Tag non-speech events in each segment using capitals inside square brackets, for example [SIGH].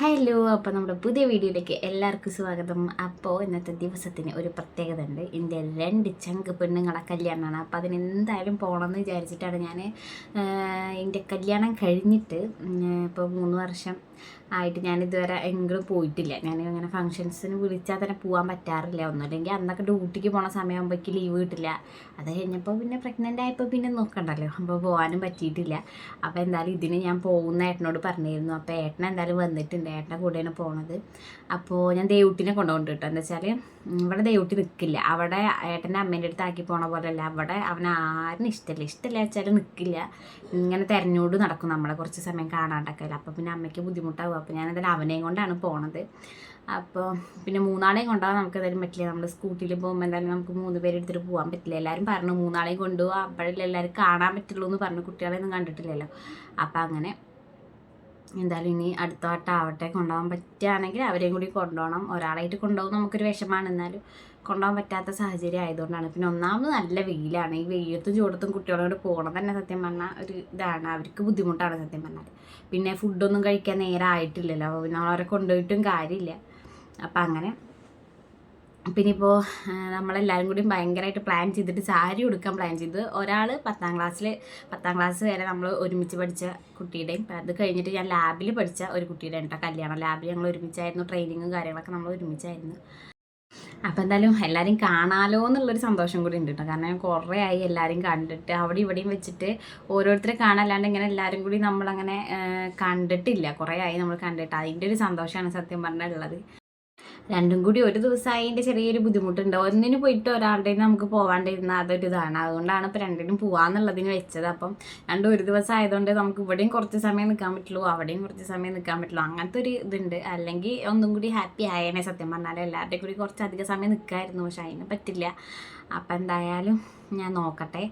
Hello അപ്പോൾ നമ്മുടെ പുതിയ വീഡിയോയിലേക്ക് എല്ലാവർക്കും സ്വാഗതം. അപ്പോൾ ഇന്നത്തെ ദിവസത്തിന് ഒരു പ്രത്യേകത ഉണ്ട് എന്റെ രണ്ട് ചങ്ക് പെണ്ണുങ്ങളെ കല്യാണമാണ്. അപ്പോൾ അതിനെന്തായാലും പോകണമെന്ന് വിചാരിച്ചിട്ടാണ് ഞാൻ എന്റെ കല്യാണം കഴിഞ്ഞിട്ട് ഇപ്പോൾ മൂന്ന് വർഷം ആയിട്ട് ഞാൻ ഇതുവരെ എങ്കിലും പോയിട്ടില്ല. ഞാൻ അങ്ങനെ ഫങ്ഷൻസിന് വിളിച്ചാൽ തന്നെ പോകാൻ പറ്റാറില്ല. ഒന്നുമില്ലെങ്കിൽ അന്നൊക്കെ ഡ്യൂട്ടിക്ക് പോണ സമയമാകുമ്പോഴേക്ക് ലീവ് കിട്ടില്ല. അത് കഴിഞ്ഞപ്പോൾ പിന്നെ പ്രഗ്നന്റ് ആയപ്പോൾ പിന്നെ നോക്കണ്ടല്ലോ. അപ്പോൾ പോകാനും പറ്റിയിട്ടില്ല. അപ്പോൾ എന്തായാലും ഇതിന് ഞാൻ പോകുന്ന ഏട്ടനോട് പറഞ്ഞിരുന്നു. അപ്പോൾ ഏട്ടൻ എന്തായാലും വന്നിട്ടുണ്ട്. ഏട്ടന്റെ കൂടെയാണ് പോണത്. അപ്പോൾ ഞാൻ ദേവുട്ടിനെ കൊണ്ടുപോകുന്നുണ്ട് കേട്ടോ. എന്താ വെച്ചാൽ ഇവിടെ ദേവുട്ടി നിൽക്കില്ല അവിടെ ഏട്ടന്റെ അമ്മേന്റെ അടുത്ത് ആക്കി പോണ പോലെയല്ല അവിടെ അവൻ ആരും ഇഷ്ടമില്ല ഇഷ്ടമില്ല വെച്ചാൽ നിൽക്കില്ല ഇങ്ങനെ തെരഞ്ഞോട് നടക്കും നമ്മളെ കുറച്ച് സമയം കാണാണ്ടൊക്കെ. അപ്പോൾ പിന്നെ അമ്മയ്ക്ക് ബുദ്ധിമുട്ടാകും അപ്പോൾ ഞാൻ എന്തായാലും അവനെയും കൊണ്ടാണ് പോണത്. അപ്പോൾ പിന്നെ മൂന്നാളെയും കൊണ്ടുപോകാൻ നമുക്ക് എന്തായാലും പറ്റില്ല. നമ്മൾ സ്കൂട്ടിയിൽ പോകുമ്പോൾ എന്തായാലും നമുക്ക് മൂന്ന് പേര് എടുത്തിട്ട് പോകാൻ പറ്റില്ല. എല്ലാവരും പറഞ്ഞു മൂന്നാളെയും കൊണ്ടുപോകാം അപ്പോഴല്ലേ എല്ലാവരും കാണാൻ പറ്റുള്ളൂ എന്ന് പറഞ്ഞു കുട്ടികളെയൊന്നും കണ്ടിട്ടില്ലല്ലോ. അപ്പോൾ അങ്ങനെ എന്തായാലും ഇനി അടുത്ത വട്ടം ആവട്ടെ. കൊണ്ടുപോകാൻ പറ്റുകയാണെങ്കിൽ അവരെയും കൂടി കൊണ്ടുപോകണം. ഒരാളായിട്ട് കൊണ്ടുപോകും നമുക്കൊരു വിഷമാണ് എന്നാലും കൊണ്ടുപോകാൻ പറ്റാത്ത സാഹചര്യം ആയതുകൊണ്ടാണ്. പിന്നെ ഒന്നാമത് നല്ല വെയിലാണ്. ഈ വെയിലത്തും ചൂടത്തും കുട്ടികളോട് പോകണം തന്നെ സത്യം പറഞ്ഞാൽ ഒരു ഇതാണ്. അവർക്ക് ബുദ്ധിമുട്ടാണ് സത്യം പറഞ്ഞാൽ. പിന്നെ ഫുഡൊന്നും കഴിക്കാൻ നേരമായിട്ടില്ലല്ലോ അപ്പോൾ പിന്നെ അവരെ കൊണ്ടുപോയിട്ടും കാര്യമില്ല. അപ്പം അങ്ങനെ പിന്നെ ഇപ്പോൾ നമ്മളെല്ലാവരും കൂടി ഭയങ്കരമായിട്ട് പ്ലാൻ ചെയ്തിട്ട് സാരി ഉടുക്കാൻ പ്ലാൻ ചെയ്ത്. ഒരാൾ പത്താം ക്ലാസ്സിൽ പത്താം ക്ലാസ് വരെ നമ്മൾ ഒരുമിച്ച് പഠിച്ച കുട്ടിയുടെയും അത് കഴിഞ്ഞിട്ട് ഞാൻ ലാബിൽ പഠിച്ച ഒരു കുട്ടിയുടെ കേട്ടോ കല്യാണം. ലാബിൽ ഞങ്ങൾ ഒരുമിച്ചായിരുന്നു ട്രെയിനിങ്ങും കാര്യങ്ങളൊക്കെ നമ്മൾ ഒരുമിച്ചായിരുന്നു. അപ്പോൾ എന്തായാലും എല്ലാവരും കാണാലോ എന്നുള്ളൊരു സന്തോഷം കൂടി ഉണ്ട് കേട്ടോ കാരണം കുറേ ആയി എല്ലാവരും കണ്ടിട്ട് അവിടെ ഇവിടെയും വെച്ചിട്ട് ഓരോരുത്തരെ കാണാല്ലാണ്ട് ഇങ്ങനെ എല്ലാവരും കൂടി നമ്മളങ്ങനെ കണ്ടിട്ടില്ല. കുറേ ആയി നമ്മൾ കണ്ടിട്ട്. അതിന്റെ ഒരു സന്തോഷമാണ് സത്യം പറഞ്ഞാൽ ഉള്ളത് രണ്ടും കൂടി ഒരു ദിവസമായി അതിന്റെ ചെറിയൊരു ബുദ്ധിമുട്ടുണ്ട്. ഒന്നിന് പോയിട്ട് ഒരാളുടെ നമുക്ക് പോകാണ്ടിരുന്ന അതൊരു ഇതാണ്. അതുകൊണ്ടാണ് ഇപ്പോൾ രണ്ടിനും പോവാന്നുള്ളതിന് വെച്ചത്. അപ്പം രണ്ടും ഒരു ദിവസം ആയതുകൊണ്ട് നമുക്ക് ഇവിടെയും കുറച്ച് സമയം നിൽക്കാൻ പറ്റുള്ളൂ അവിടെയും കുറച്ച് സമയം നിൽക്കാൻ പറ്റുള്ളൂ. അങ്ങനത്തെ ഒരു ഇതുണ്ട്. അല്ലെങ്കിൽ ഒന്നും കൂടി ഹാപ്പി ആയേനെ സത്യം പറഞ്ഞാൽ എല്ലാവരുടെയും കൂടി കുറച്ച് അധികം സമയം നിൽക്കായിരുന്നു. പക്ഷെ അതിന് പറ്റില്ല. അപ്പം എന്തായാലും ഞാൻ നോക്കട്ടെ.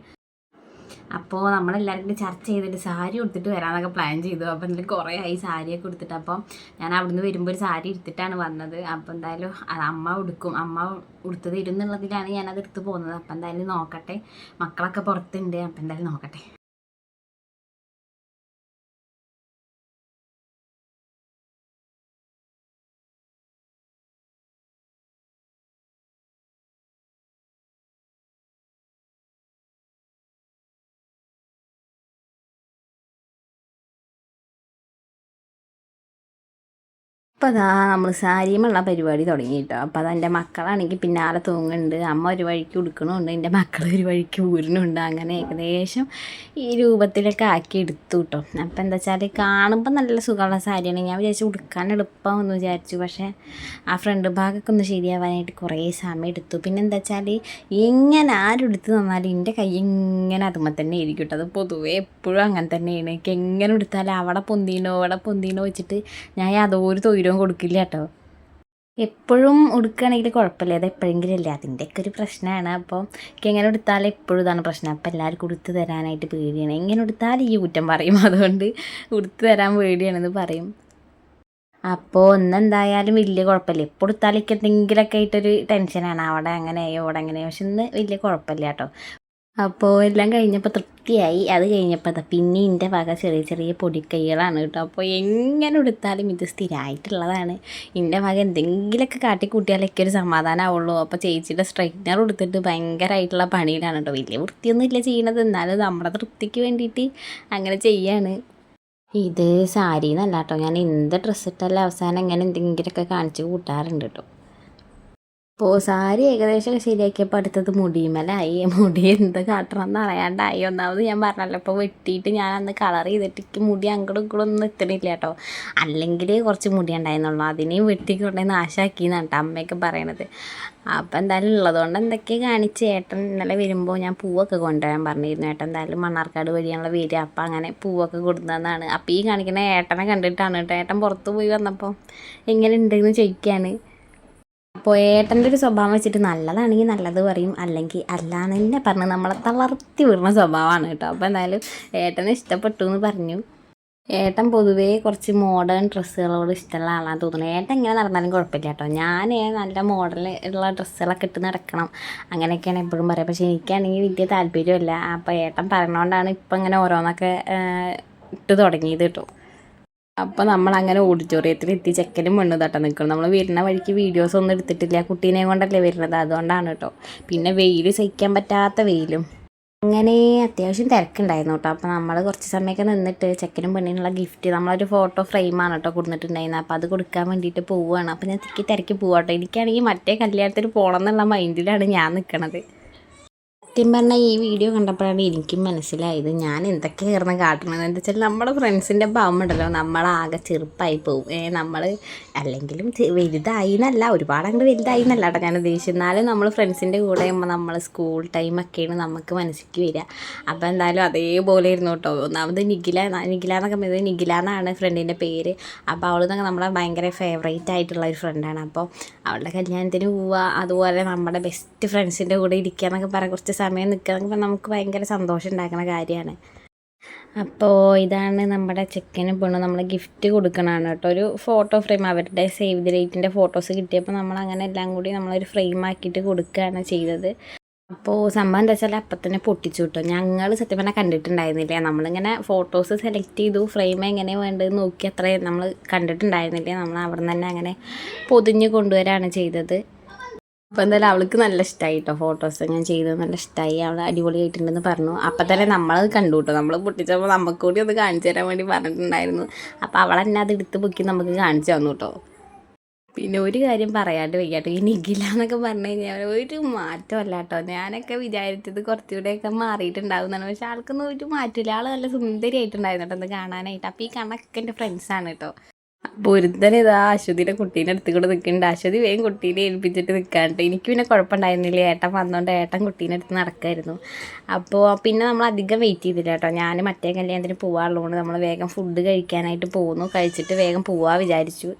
അപ്പോൾ നമ്മളെല്ലാവരും കൂടി ചർച്ച ചെയ്തിട്ട് സാരി കൊടുത്തിട്ട് വരാമെന്നൊക്കെ പ്ലാൻ ചെയ്തു. അപ്പോൾ എന്തായാലും കുറേ ആയി സാരിയൊക്കെ കൊടുത്തിട്ട് അപ്പം ഞാൻ അവിടുന്ന് വരുമ്പോൾ ഒരു സാരി എടുത്തിട്ടാണ് വന്നത്. അപ്പോൾ എന്തായാലും അമ്മ ഉടുക്കും. അമ്മ ഉടുത്തത് ഇരുന്നുള്ളതിലാണ് ഞാനത് എടുത്ത് പോകുന്നത്. അപ്പോൾ എന്തായാലും നോക്കട്ടെ. മക്കളൊക്കെ പുറത്തുണ്ട്. അപ്പോൾ എന്തായാലും നോക്കട്ടെ. അപ്പോൾ അതാ നമ്മൾ സാരിയുമുള്ള പരിപാടി തുടങ്ങി കേട്ടോ അപ്പോൾ അതെന്റെ മക്കളാണെങ്കിൽ പിന്നാലെ തൂങ്ങുന്നുണ്ട് അമ്മ ഒരു വഴിക്ക് ഉടുക്കണമുണ്ട് എന്റെ മക്കൾ ഒരു വഴിക്ക് ഊരിനുണ്ട് അങ്ങനെ ഏകദേശം ഈ രൂപത്തിലൊക്കെ ആക്കി എടുത്തു കേട്ടോ അപ്പോൾ എന്താ വെച്ചാൽ കാണുമ്പോൾ നല്ല സുഖമുള്ള സാരിയാണ്. ഞാൻ വിചാരിച്ചു ഉടുക്കാൻ എളുപ്പമെന്ന് വിചാരിച്ചു. പക്ഷേ ആ ഫ്രണ്ട് ഭാഗമൊക്കെ ഒന്ന് ശരിയാവാനായിട്ട് കുറേ സമയം എടുത്തു പിന്നെ എന്താ വെച്ചാൽ ഇങ്ങനെ ആരെടുത്ത് തന്നാലും എന്റെ കൈ ഇങ്ങനെ അതുമ്മ തന്നെ ഇരിക്കും കേട്ടോ അത് പൊതുവേ എപ്പോഴും അങ്ങനെ തന്നെയാണ്. എനിക്ക് എങ്ങനെ എടുത്താലും അവിടെ പൊന്തിനോ അവിടെ പൊന്തിനോ വെച്ചിട്ട് ഞാൻ യാതൊരു തൊഴിലും ഊരവും കൊടുക്കില്ല കേട്ടോ. എപ്പോഴും ഉടുക്കുകയാണെങ്കിൽ കുഴപ്പമില്ല. അത് എപ്പോഴെങ്കിലും അല്ലേ? അതിന്റെയൊക്കെ ഒരു പ്രശ്നമാണ്. അപ്പോൾ എനിക്ക് എങ്ങനെ എടുത്താൽ എപ്പോഴും ഇതാണ് പ്രശ്നം. അപ്പോൾ എല്ലാവർക്കും ഉടുത്ത് തരാനായിട്ട് പേടിയാണ്. എങ്ങനെ എടുത്താൽ ഈ കുറ്റം പറയും. [LAUGHS] അതുകൊണ്ട് ഉടുത്ത് തരാൻ പേടിയാണെന്ന് പറയും. അപ്പോൾ ഒന്നെന്തായാലും വലിയ കുഴപ്പമില്ല. എപ്പോൾ എടുത്താലും എനിക്ക് എന്തെങ്കിലുമൊക്കെ ആയിട്ടൊരു ടെൻഷനാണ്. അവിടെ അങ്ങനെയോ അവിടെ അങ്ങനെയോ പക്ഷെ ഇന്ന് വലിയ കുഴപ്പമില്ല കേട്ടോ. അപ്പോൾ എല്ലാം കഴിഞ്ഞപ്പോൾ തൃപ്തിയായി. അത് കഴിഞ്ഞപ്പോൾ അതാ പിന്നെ എന്റെ വക ചെറിയ ചെറിയ പൊടിക്കൈകളാണ് കേട്ടോ. അപ്പോൾ എങ്ങനെ എടുത്താലും ഇത് സ്ഥിരമായിട്ടുള്ളതാണ് എന്റെ വക എന്തെങ്കിലുമൊക്കെ കാട്ടിക്കൂട്ടിയാലൊക്കെ ഒരു സമാധാനമാവുള്ളൂ അപ്പോൾ ചേച്ചിയുടെ സ്ട്രൈറ്റ്നർ എടുത്തിട്ട് ഭയങ്കരമായിട്ടുള്ള പണിയിലാണ് കേട്ടോ. വലിയ വൃത്തിയൊന്നുമില്ല ചെയ്യണത്. എന്നാലും നമ്മുടെ തൃപ്തിക്ക് വേണ്ടിയിട്ട് അങ്ങനെ ചെയ്യാണ്. ഇത് സാരി എന്നല്ല കേട്ടോ. ഞാൻ എന്ത് ഡ്രസ്സ് ഇട്ടാലും അവസാനം ഇങ്ങനെ എന്തെങ്കിലുമൊക്കെ കാണിച്ച് കൂട്ടാറുണ്ട് കേട്ടോ. അപ്പോൾ സാരി ഏകദേശം ശരിയാക്കിയപ്പോൾ അടുത്തത് മുടിയുമലായി മുടി എന്ത് കാട്ടണം എന്ന് അറിയാണ്ടായി. ഒന്നാമത് ഞാൻ പറഞ്ഞല്ലോ ഇപ്പോൾ വെട്ടിയിട്ട് ഞാൻ അന്ന് കളർ ചെയ്തിട്ട് മുടി അങ്ങോട്ടും ഇങ്ങോട്ടും ഒന്നും എത്തണില്ല കേട്ടോ അല്ലെങ്കിൽ കുറച്ച് മുടി ഉണ്ടായിരുന്നുള്ളൂ. അതിനെയും വെട്ടിക്കൊണ്ടേ നാശാക്കി എന്നാണ് അമ്മയൊക്കെ പറയണത്. അപ്പോൾ എന്തായാലും ഉള്ളതുകൊണ്ട് എന്തൊക്കെ കാണിച്ച് ഏട്ടൻ ഇന്നലെ വരുമ്പോൾ ഞാൻ പൂവൊക്കെ കൊണ്ടുവരാൻ പറഞ്ഞിരുന്നു. ഏട്ടൻ എന്തായാലും മണ്ണാർക്കാട് വഴിയാണല്ലോ വരിക. അപ്പോൾ അങ്ങനെ പൂവൊക്കെ കൊടുത്തതാണ് അപ്പോൾ ഈ കാണിക്കുന്ന ഏട്ടനെ കണ്ടിട്ടാണ് കേട്ടോ ഏട്ടൻ പുറത്ത് പോയി വന്നപ്പോൾ എങ്ങനെ ഉണ്ടെന്ന് ചോദിക്കുകയാണ് അപ്പോൾ ഏട്ടന്റെ ഒരു സ്വഭാവം വെച്ചിട്ട് നല്ലതാണെങ്കിൽ നല്ലത് പറയും. അല്ലെങ്കിൽ അല്ലാന്ന് പറഞ്ഞ് നമ്മളെ തളർത്തി വിടുന്ന സ്വഭാവമാണ് കേട്ടോ. അപ്പോൾ എന്തായാലും ഏട്ടനെ ഇഷ്ടപ്പെട്ടു എന്ന് പറഞ്ഞു. ഏട്ടൻ പൊതുവേ കുറച്ച് മോഡേൺ ഡ്രസ്സുകളോട് ഇഷ്ടമുള്ള ആളാണ് തോന്നുന്നത് ഏട്ടൻ എങ്ങനെ നടന്നാലും കുഴപ്പമില്ല കേട്ടോ. ഞാൻ നല്ല മോഡൽ ഉള്ള ഡ്രസ്സുകളൊക്കെ ഇട്ട് നടക്കണം. അങ്ങനെയൊക്കെയാണ് എപ്പോഴും പറയുക പക്ഷേ എനിക്കാണെങ്കിൽ വലിയ താല്പര്യമില്ല. അപ്പോൾ ഏട്ടൻ പറഞ്ഞുകൊണ്ടാണ് ഇപ്പം ഇങ്ങനെ ഓരോന്നൊക്കെ ഇട്ട് തുടങ്ങിയത് കേട്ടോ. അപ്പോൾ നമ്മൾ അങ്ങനെ ഓഡിറ്റോറിയത്തിൽ എത്തി ചെക്കനും പെണ്ണു തട്ടം നിൽക്കണം നമ്മൾ വരുന്ന വഴിക്ക് വീഡിയോസ് ഒന്നും എടുത്തിട്ടില്ല. കുട്ടീനെ കൊണ്ടല്ലേ വരുന്നത്? അതുകൊണ്ടാണ് കേട്ടോ. പിന്നെ വെയിൽ സഹിക്കാൻ പറ്റാത്ത വെയിലും. അങ്ങനെ അത്യാവശ്യം തിരക്കുണ്ടായിരുന്നു കേട്ടോ. അപ്പോൾ നമ്മൾ കുറച്ച് സമയമൊക്കെ നിന്നിട്ട് ചെക്കനും പെണ്ണിനുള്ള ഗിഫ്റ്റ് നമ്മളൊരു ഫോട്ടോ ഫ്രെയിമാണ് കേട്ടോ കൊടുത്തിട്ടുണ്ടായിരുന്നത്. അപ്പോൾ അത് കൊടുക്കാൻ വേണ്ടിയിട്ട് പോവുകയാണ്. അപ്പോൾ ഞാൻ തിക്കി തിരക്കി പോവാട്ടോ എനിക്കാണെങ്കിൽ മറ്റേ കല്യാണത്തിന് പോകണം എന്നുള്ള മൈൻഡിലാണ് ഞാൻ നിൽക്കണത് സത്യം പറഞ്ഞാൽ ഈ വീഡിയോ കണ്ടപ്പോഴാണ് എനിക്കും മനസ്സിലായത് ഞാൻ എന്തൊക്കെ കയറുന്ന കാട്ടണത് എന്താ വെച്ചാൽ നമ്മുടെ ഫ്രണ്ട്സിന്റെ ഭാവം ഉണ്ടല്ലോ നമ്മളാകെ ചെറുപ്പായി പോവും. ഏ നമ്മൾ അല്ലെങ്കിലും വലുതായി എന്നല്ല ഒരുപാട് അങ്ങോട്ട് വലുതായി എന്നല്ല കേട്ടോ ഞാൻ ഉദ്ദേശിച്ചത്. എന്നാലും നമ്മൾ ഫ്രണ്ട്സിന്റെ കൂടെ നമ്മൾ സ്കൂൾ ടൈമൊക്കെയാണ് നമുക്ക് മനസ്സിലേക്ക് വരിക. അപ്പോൾ എന്തായാലും അതേപോലെ ഇരുന്നു കേട്ടോ. ഒന്നാമത് നിഖില നിഖില എന്നൊക്കെ പറയുന്നത് നിഖില എന്നാണ് ഫ്രണ്ടിന്റെ പേര്. അപ്പോൾ അവൾ നമ്മളെ ഭയങ്കര ഫേവറേറ്റ് ആയിട്ടുള്ള ഒരു ഫ്രണ്ടാണ് അപ്പോൾ അവളുടെ കല്യാണത്തിന് പോവുക അതുപോലെ നമ്മുടെ ബെസ്റ്റ് ഫ്രണ്ട്സിന്റെ കൂടെ ഇരിക്കുക എന്നൊക്കെ പറയാൻ കുറച്ച് സമയം നിൽക്കുക എന്നൊക്കെ പറഞ്ഞാൽ നമുക്ക് ഭയങ്കര സന്തോഷം ഉണ്ടാക്കുന്ന കാര്യമാണ്. അപ്പോൾ ഇതാണ് നമ്മുടെ ചെക്കനും പെണ്ണും നമ്മൾ ഗിഫ്റ്റ് കൊടുക്കണതാണ് കേട്ടോ. ഒരു ഫോട്ടോ ഫ്രെയിം അവരുടെ സേവ് ദി ഡേറ്റിന്റെ ഫോട്ടോസ് കിട്ടിയപ്പോൾ നമ്മൾ അങ്ങനെ എല്ലാം കൂടി നമ്മളൊരു ഫ്രെയിം ആക്കിയിട്ട് കൊടുക്കുകയാണ് ചെയ്തത്. അപ്പോൾ സംഭവം എന്താ വെച്ചാൽ അപ്പം തന്നെ പൊട്ടിച്ചു കിട്ടും ഞങ്ങൾ സത്യം പറഞ്ഞാൽ കണ്ടിട്ടുണ്ടായിരുന്നില്ല. നമ്മളിങ്ങനെ ഫോട്ടോസ് സെലക്ട് ചെയ്തു ഫ്രെയിം എങ്ങനെ വേണ്ടത് നോക്കി അത്രയും നമ്മൾ കണ്ടിട്ടുണ്ടായിരുന്നില്ല. നമ്മൾ അവിടെ നിന്ന് തന്നെ അങ്ങനെ പൊതിഞ്ഞ് കൊണ്ടുവരാണ് ചെയ്തത്. അപ്പോൾ എന്തായാലും അവൾക്ക് നല്ല ഇഷ്ടമായി കേട്ടോ ഫോട്ടോസ് ഞാൻ ചെയ്തത് നല്ല ഇഷ്ടമായി അവൾ അടിപൊളിയായിട്ടുണ്ടെന്ന് പറഞ്ഞു. അപ്പം തന്നെ നമ്മളത് കണ്ടു കേട്ടോ നമ്മൾ പൊട്ടിച്ചപ്പോൾ നമുക്ക് കൂടി ഒന്ന് കാണിച്ചു തരാൻ വേണ്ടി പറഞ്ഞിട്ടുണ്ടായിരുന്നു. അപ്പോൾ അവൾ തന്നെ അത് എടുത്ത് പൊക്കി നമുക്ക് കാണിച്ചു തന്നു കേട്ടോ പിന്നെ ഒരു കാര്യം പറയാണ്ട് വയ്യാട്ടോ. ഈ നിഖില എന്നൊക്കെ പറഞ്ഞു കഴിഞ്ഞാൽ ഒരു മാറ്റമല്ല കേട്ടോ ഞാനൊക്കെ വിചാരിച്ചത് കുറച്ചുകൂടെയൊക്കെ മാറിയിട്ടുണ്ടാവും എന്നാണ് പക്ഷെ ആൾക്കൊന്നും ഒരു മാറ്റമില്ല. ആൾ നല്ല സുന്ദരിയായിട്ടുണ്ടായിരുന്നു കേട്ടോ കാണാനായിട്ട്. അപ്പോൾ ഈ കണക്ക് എന്റെ ഫ്രണ്ട്സാണ് കേട്ടോ അപ്പോൾ ഒരുത്തൻ ഇതാ അശ്വതിയുടെ കുട്ടീനെ അടുത്ത് കൂടെ നിൽക്കുന്നുണ്ട്. അശ്വതി വേഗം കുട്ടീനെ ഏൽപ്പിച്ചിട്ട് നിൽക്കാണ്ട്. എനിക്ക് പിന്നെ കുഴപ്പമുണ്ടായിരുന്നില്ല. ഏട്ടൻ വന്നോണ്ട് ഏട്ടൻ കുട്ടീനെ അടുത്ത് നടക്കായിരുന്നു. അപ്പോൾ പിന്നെ നമ്മൾ അധികം വെയിറ്റ് ചെയ്തില്ല കേട്ടോ ഞാൻ മറ്റേ കല്യാണത്തിന് പോകാറുള്ളതുകൊണ്ട് നമ്മൾ വേഗം ഫുഡ് കഴിക്കാനായിട്ട് പോകുന്നു കഴിച്ചിട്ട് വേഗം പോവാ വിചാരിച്ചു.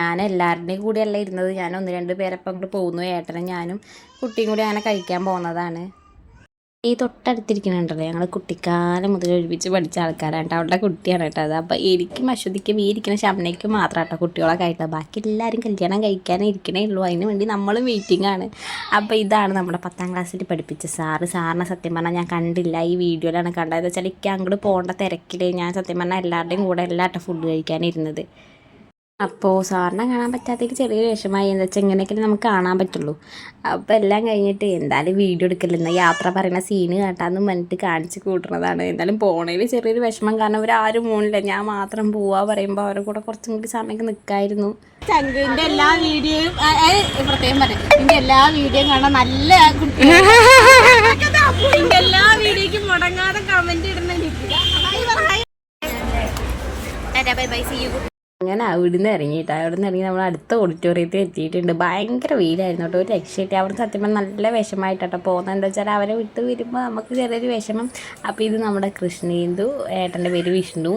ഞാൻ എല്ലാവരുടെയും കൂടെയല്ല ഇരുന്നത്. ഞാൻ ഒന്ന് രണ്ട് പേരപ്പം അങ്ങോട്ട് പോകുന്നു. ഏട്ടനും ഞാനും കുട്ടിയും കൂടി അങ്ങനെ കഴിക്കാൻ പോകുന്നതാണ് ഈ തൊട്ടടുത്തിരിക്കുന്നുണ്ടല്ലോ ഞങ്ങൾ കുട്ടിക്കാലം മുതൽ ഒരുമിച്ച് പഠിച്ച ആൾക്കാരാണ് കേട്ടോ. അവളുടെ കുട്ടിയാണ് കേട്ടോ അത്. അപ്പോൾ എനിക്കും അശ്വതിക്കും ഈ ഇരിക്കുന്ന ശമനയ്ക്കും മാത്രം കേട്ടോ കുട്ടികളൊക്കെ ആയിട്ട് ബാക്കി എല്ലാവരും കല്യാണം കഴിക്കാനേ ഇരിക്കണേ ഉള്ളൂ. അതിന് വേണ്ടി നമ്മളും വെയിറ്റിംഗ് ആണ്. അപ്പോൾ ഇതാണ് നമ്മുടെ പത്താം ക്ലാസ്സിൽ പഠിപ്പിച്ച സാറ് സാറിനെ സത്യം പറഞ്ഞാൽ ഞാൻ കണ്ടില്ല. ഈ വീഡിയോയിലാണ് കണ്ടത്. വെച്ചാൽ എനിക്ക് അങ്ങോട്ട് പോകേണ്ട തിരക്കിൽ ഞാൻ സത്യം പറഞ്ഞാൽ എല്ലാവരുടെയും കൂടെ എല്ലാവരുടെ ഫുഡ് കഴിക്കാനിരുന്നത്. അപ്പോൾ സാറിനെ കാണാൻ പറ്റാത്തതിൽ ചെറിയൊരു വിഷമമായി എന്താ വെച്ചാൽ ഇങ്ങനെയൊക്കെ നമുക്ക് കാണാൻ പറ്റുള്ളൂ. അപ്പോൾ എല്ലാം കഴിഞ്ഞിട്ട് എന്തായാലും വീഡിയോ എടുക്കലില്ല എന്നാൽ യാത്ര പറയുന്ന സീന് കാട്ടാന്ന് പറഞ്ഞിട്ട് കാണിച്ച് കൂട്ടുന്നതാണ് എന്തായാലും പോണേൽ ചെറിയൊരു വിഷമം. കാരണം ഒരാരും പോണില്ല. ഞാൻ മാത്രം പോവാ പറയുമ്പോൾ അവരുടെ കൂടെ കുറച്ചും കൂടി സമയം നിൽക്കായിരുന്നു ചങ്കുവിന്റെ എല്ലാ വീഡിയോയും പ്രത്യേകം പറയാം. എല്ലാ വീഡിയോയും കാണാൻ നല്ല എല്ലാ വീഡിയോയ്ക്കും മുടങ്ങാതെ കമന്റ് ഇടുന്ന ബൈ ബൈ സി യു അങ്ങനെ അവിടുന്ന് ഇറങ്ങിയിട്ട്. നിന്ന് ഇറങ്ങി നമ്മൾ അടുത്ത ഓഡിറ്റോറിയത്തിൽ എത്തിയിട്ടുണ്ട്. ഭയങ്കര വെയിലായിരുന്നു കേട്ടോ. ഒരു രക്ഷയിട്ട് അവിടെ സത്യം നല്ല വിഷമമായിട്ടോ പോകുന്നത്. എന്താ വെച്ചാൽ അവരെ വിട്ട് വരുമ്പോൾ നമുക്ക് ചെറിയൊരു വിഷമം. അപ്പോൾ ഇത് നമ്മുടെ കൃഷ്ണേന്ദു ഏട്ടന്റെ പേര് വിഷ്ണു.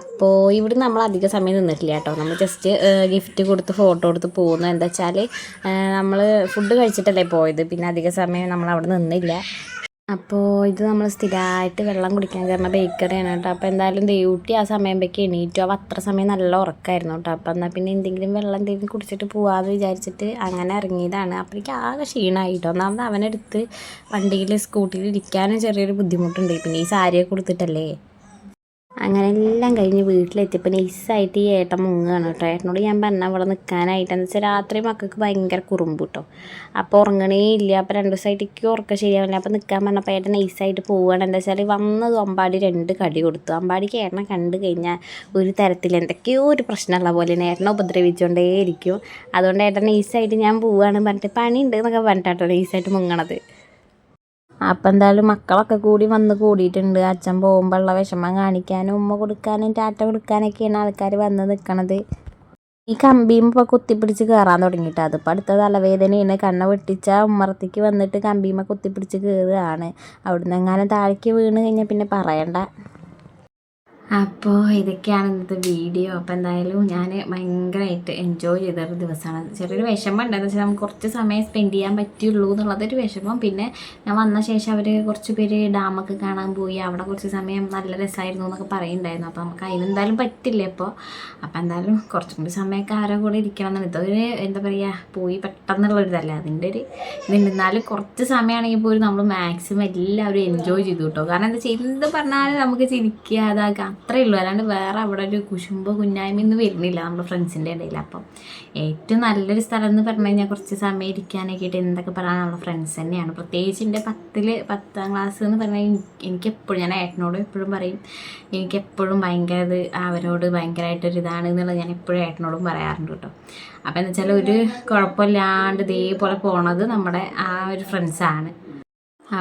അപ്പോൾ ഇവിടെ നമ്മൾ അധിക സമയം നിന്നിട്ടില്ല കേട്ടോ. നമ്മൾ ജസ്റ്റ് ഗിഫ്റ്റ് കൊടുത്ത് ഫോട്ടോ എടുത്ത് പോകുന്നു എന്താ വെച്ചാൽ നമ്മൾ ഫുഡ് കഴിച്ചിട്ടല്ലേ പോയത്. പിന്നെ അധിക സമയം നമ്മൾ അവിടെ നിന്നില്ല. അപ്പോൾ ഇത് നമ്മൾ സ്ഥിരമായിട്ട് വെള്ളം കുടിക്കാൻ കയറുന്ന ബേക്കറിയാണ് കേട്ടോ. അപ്പോൾ എന്തായാലും ദേവൂട്ടി ആ സമയമ്പേക്ക് എണീറ്റു. അപ്പോൾ അത്ര സമയം നല്ല ഉറക്കമായിരുന്നു കേട്ടോ. അപ്പോൾ എന്നാൽ പിന്നെ എന്തെങ്കിലും വെള്ളം എന്തെങ്കിലും കുടിച്ചിട്ട് പോകാമെന്ന് വിചാരിച്ചിട്ട് അങ്ങനെ ഇറങ്ങിയതാണ്. അപ്പോൾ എനിക്ക് ആകെ ക്ഷീണമായി കേട്ടോ. ഒന്നാമത് അവനെടുത്ത് വണ്ടിയിൽ സ്കൂട്ടിയിൽ ഇരിക്കാനും ചെറിയൊരു ബുദ്ധിമുട്ടുണ്ട്. പിന്നെ ഈ സാരിയൊക്കെ കൊടുത്തിട്ടല്ലേ അങ്ങനെ എല്ലാം കഴിഞ്ഞ് വീട്ടിലെത്തിയപ്പോൾ നൈസായിട്ട് ഈ ഏട്ടൻ മുങ്ങുകയാണ് കേട്ടോ. ഏട്ടനോട് ഞാൻ പറഞ്ഞ അവിടെ നിൽക്കാനായിട്ട് എന്താ വെച്ചാൽ രാത്രി മക്കൾക്ക് ഭയങ്കര കുറുമ്പ് കേട്ടോ അപ്പോൾ ഉറങ്ങണേ ഇല്ല. അപ്പോൾ രണ്ട് ദിവസമായിട്ട് എനിക്ക് ഉറക്കം ശരിയാവില്ല അപ്പോൾ നിൽക്കാൻ പറഞ്ഞപ്പോൾ ഏട്ടൻ നൈസായിട്ട് പോവുകയാണ് എന്താ വെച്ചാൽ വന്നത് അമ്പാടി രണ്ട് കടി കൊടുത്തു. അമ്പാടിക്ക് ഏട്ടനെ കണ്ടു കഴിഞ്ഞാൽ ഒരു തരത്തിൽ എന്തൊക്കെയോ ഒരു പ്രശ്നമുള്ള പോലെ ഏട്ടനെ ഉപദ്രവിച്ചുകൊണ്ടേ ഇരിക്കും അതുകൊണ്ട് ഏട്ടൻ നൈസായിട്ട് ഞാൻ പോവുകയാണ് പറഞ്ഞിട്ട് പണിയുണ്ട് എന്നൊക്കെ പറഞ്ഞിട്ടോ നൈസായിട്ട് മുങ്ങണത്. അപ്പം എന്തായാലും മക്കളൊക്കെ കൂടി വന്ന് കൂടിയിട്ടുണ്ട്. അച്ഛൻ പോകുമ്പോൾ ഉള്ള വിഷമം കാണിക്കാനും ഉമ്മ കൊടുക്കാനും ടാറ്റ കൊടുക്കാനൊക്കെയാണ് ആൾക്കാർ വന്ന് നിൽക്കണത് ഈ കമ്പിയും ഇപ്പോൾ കുത്തിപ്പിടിച്ച് കയറാൻ തുടങ്ങിയിട്ട്. അതിപ്പോൾ അടുത്ത തലവേദനയാണ്. കണ്ണ വെട്ടിച്ച ഉമ്മറത്തേക്ക് വന്നിട്ട് കമ്പിയുമ്മ കുത്തിപ്പിടിച്ച് കയറുകയാണ് അവിടുന്ന് എങ്ങാനും താഴേക്ക് വീണ് കഴിഞ്ഞാൽ പിന്നെ പറയണ്ട. അപ്പോൾ ഇതൊക്കെയാണ് ഇന്നത്തെ വീഡിയോ അപ്പോൾ എന്തായാലും ഞാൻ ഭയങ്കരമായിട്ട് എൻജോയ് ചെയ്തൊരു ദിവസമാണ്. ചെറിയൊരു വിഷമം ഉണ്ടെന്ന് വെച്ചാൽ നമുക്ക് കുറച്ച് സമയം സ്പെൻഡ് ചെയ്യാൻ പറ്റുള്ളൂ എന്നുള്ളതൊരു വിഷമം. പിന്നെ ഞാൻ വന്ന ശേഷം അവർ കുറച്ച് പേര് ഡാമൊക്കെ കാണാൻ പോയി. അവിടെ കുറച്ച് സമയം നല്ല രസമായിരുന്നു എന്നൊക്കെ പറയുന്നുണ്ടായിരുന്നു. അപ്പോൾ നമുക്ക് അതിനെന്തായാലും പറ്റില്ല ഇപ്പോൾ അപ്പോൾ എന്തായാലും കുറച്ചും കൂടി സമയമൊക്കെ ആരോ കൂടെ ഇരിക്കണം എന്നാണ്. ഇതൊരു എന്താ പറയുക പോയി പെട്ടെന്നുള്ളൊരിതല്ല. അതിന്റെ ഒരു ഇതുണ്ടെന്നാലും കുറച്ച് സമയമാണെങ്കിൽ പോലും നമ്മൾ മാക്സിമം എല്ലാവരും എൻജോയ് ചെയ്തു കേട്ടോ. കാരണം എന്താ വെച്ചാൽ എന്ത് പറഞ്ഞാലും നമുക്ക് ചിരിക്കുക അതാക്കാം അത്രേ ഉള്ളൂ അല്ലാണ്ട് വേറെ അവിടെ ഒരു കുശുമ്പോ കുഞ്ഞായ്മയൊന്നും വരുന്നില്ല നമ്മുടെ ഫ്രണ്ട്സിന്റെ ഇടയിൽ. അപ്പം ഏറ്റവും നല്ലൊരു സ്ഥലം എന്ന് പറഞ്ഞു കഴിഞ്ഞാൽ കുറച്ച് സമയം ഇരിക്കാനൊക്കെ ആയിട്ട് എന്തൊക്കെ പറയാൻ നമ്മുടെ ഫ്രണ്ട്സ് തന്നെയാണ്. പ്രത്യേകിച്ച് എന്റെ പത്തിൽ പത്താം ക്ലാസ് എന്ന് പറഞ്ഞാൽ എനിക്ക് എപ്പോഴും ഞാൻ ഏട്ടനോട് എപ്പോഴും പറയും എനിക്ക് എപ്പോഴും ഭയങ്കര ഇത് അവരോട് ഭയങ്കരമായിട്ടൊരു ഇതാണ് എന്നുള്ളത് ഞാൻ എപ്പോഴും ഏട്ടനോടും പറയാറുണ്ട് കേട്ടോ. അപ്പം എന്ന് വെച്ചാൽ ഒരു കുഴപ്പമില്ലാണ്ട് ഇതേപോലെ പോണത് നമ്മുടെ ആ ഒരു ഫ്രണ്ട്സാണ്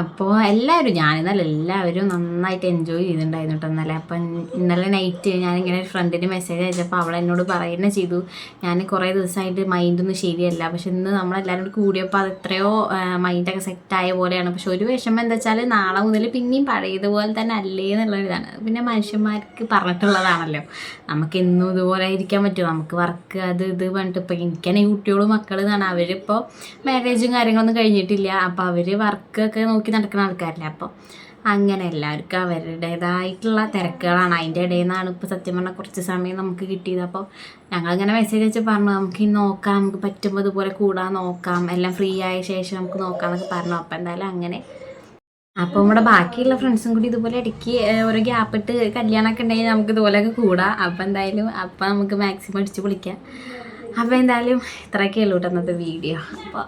അപ്പോൾ എല്ലാവരും ഞാനെന്നല്ല എല്ലാവരും നന്നായിട്ട് എൻജോയ് ചെയ്തിട്ടുണ്ടായിരുന്നു കേട്ടോ ഇന്നലെ. അപ്പം ഇന്നലെ നൈറ്റ് ഞാനിങ്ങനെ ഒരു ഫ്രണ്ടിന് മെസ്സേജ് അയച്ചപ്പോൾ അവൾ എന്നോട് പറയുന്നത് ചെയ്തു. ഞാൻ കുറേ ദിവസമായിട്ട് മൈൻഡൊന്നും ശരിയല്ല. പക്ഷെ ഇന്ന് നമ്മളെല്ലാവരും കൂടി കൂടിയപ്പോൾ അത് എത്രയോ മൈൻഡൊക്കെ സെറ്റായ പോലെയാണ്. പക്ഷെ ഒരു വിഷമം എന്താ വെച്ചാൽ നാളെ മുതൽ പിന്നെയും പഴയതുപോലെ തന്നെ അല്ലേ എന്നുള്ളൊരിതാണ് പിന്നെ മനുഷ്യന്മാർക്ക് പറഞ്ഞിട്ടുള്ളതാണല്ലോ. നമുക്ക് എന്നും ഇതുപോലെ ഇരിക്കാൻ പറ്റുമോ? നമുക്ക് വർക്ക് അത് ഇത് പറഞ്ഞിട്ട് ഇപ്പോൾ എനിക്കാണെങ്കിൽ കുട്ടികളും മക്കൾ എന്നാണ്. അവരിപ്പോൾ മാരേജും കാര്യങ്ങളൊന്നും കഴിഞ്ഞിട്ടില്ല. അപ്പോൾ അവർ വർക്കൊക്കെ നോക്കി നടക്കുന്ന ആൾക്കാരില്ല? അപ്പോൾ അങ്ങനെ എല്ലാവർക്കും അവരുടേതായിട്ടുള്ള തിരക്കുകളാണ്. അതിന്റെ ഇടയിൽ നിന്നാണ് ഇപ്പോൾ സത്യം പറഞ്ഞാൽ കുറച്ച് സമയം നമുക്ക് കിട്ടിയത്. അപ്പോൾ ഞങ്ങളിങ്ങനെ മെസ്സേജ് വെച്ച് പറഞ്ഞു നമുക്ക് ഈ നോക്കാം നമുക്ക് പറ്റുമ്പോൾ ഇതുപോലെ കൂടാൻ നോക്കാം എല്ലാം ഫ്രീ ആയ ശേഷം നമുക്ക് നോക്കാം എന്നൊക്കെ പറഞ്ഞു. അപ്പോൾ എന്തായാലും അങ്ങനെ. അപ്പോൾ നമ്മുടെ ബാക്കിയുള്ള ഫ്രണ്ട്സും കൂടി ഇതുപോലെ ഇടയ്ക്ക് ഓരോ ഗ്യാപ്പിട്ട് കല്യാണമൊക്കെ ഉണ്ടെങ്കിൽ നമുക്ക് ഇതുപോലെയൊക്കെ കൂടാം. അപ്പോൾ എന്തായാലും അപ്പോൾ നമുക്ക് മാക്സിമം അടിച്ച് പൊളിക്കാം. അപ്പോൾ എന്തായാലും ഇത്രയൊക്കെ ഉള്ളൂ കേട്ടോ അന്നത്തെ വീഡിയോ അപ്പോൾ